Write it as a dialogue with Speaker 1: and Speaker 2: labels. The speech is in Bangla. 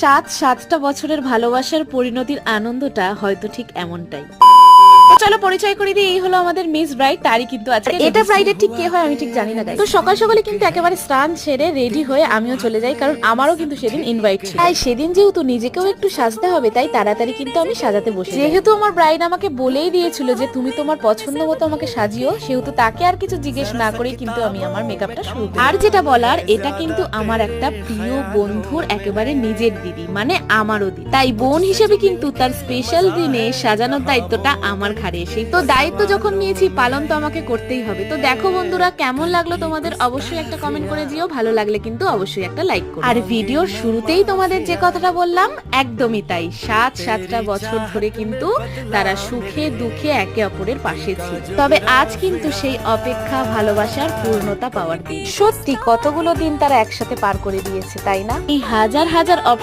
Speaker 1: সাত সাতটা বছরের ভালোবাসার পরিণতির আনন্দটা হয়তো ঠিক এমনটাই। তো চলো পরিচয় করে দিই এই হলো আমাদের মিস ব্রাইড তারই কিন্তু আজকে এটা ব্রাইডের ঠিক কে হয় আমি ঠিক জানি না তো সকাল সকালে কিন্তু একেবারে স্নান সেরে রেডি হয়ে আমিও চলে যাই কারণ আমারও কিন্তু সেদিন ইনভাইট ছিল। তাই সেদিন যেহেতু নিজেকেও একটু সাজতে হবে তাই তাড়াতাড়ি কিন্তু আমি সাজাতে বসে যেহেতু আমার ব্রাইড আমাকে বলেই দিয়েছিল যে তুমি তোমার পছন্দ মতো আমাকে সাজিও সেহেতু তাকে আর কিছু জিজ্ঞেস না করেই কিন্তু আমি আমার মেকআপটা শুরু আর যেটা বলার এটা কিন্তু আমার একটা প্রিয় বন্ধুর একেবারে নিজের দিদি মানে আমারও দিদি। তাই বোন হিসেবে কিন্তু তার স্পেশাল দিনে সাজানোর দায়িত্বটা আমার ঘাড়ে এসে তো দায়িত্ব যখন নিয়েছি, পালন তো আমাকে করতেই হবে। তো দেখো বন্ধুরা, কেমন লাগল তোমাদের? অবশ্যই একটা কমেন্ট করে দিও। ভালো লাগলে কিন্তু অবশ্যই একটা লাইক করো। আর ভিডিওর শুরুতেই তোমাদের যে কথাটা বললাম, একদমই তাই। সাত সাতটা বছর ধরে কিন্তু তারা সুখে দুঃখে একে অপরের পাশে ছিল। তবে আজ কিন্তু সেই অপেক্ষা, ভালোবাসার পূর্ণতা পাওয়ার দিন। সত্যি, কতগুলো দিন তারা একসাথে পার করে দিয়েছে, তাই না? এই হাজার হাজার অপশন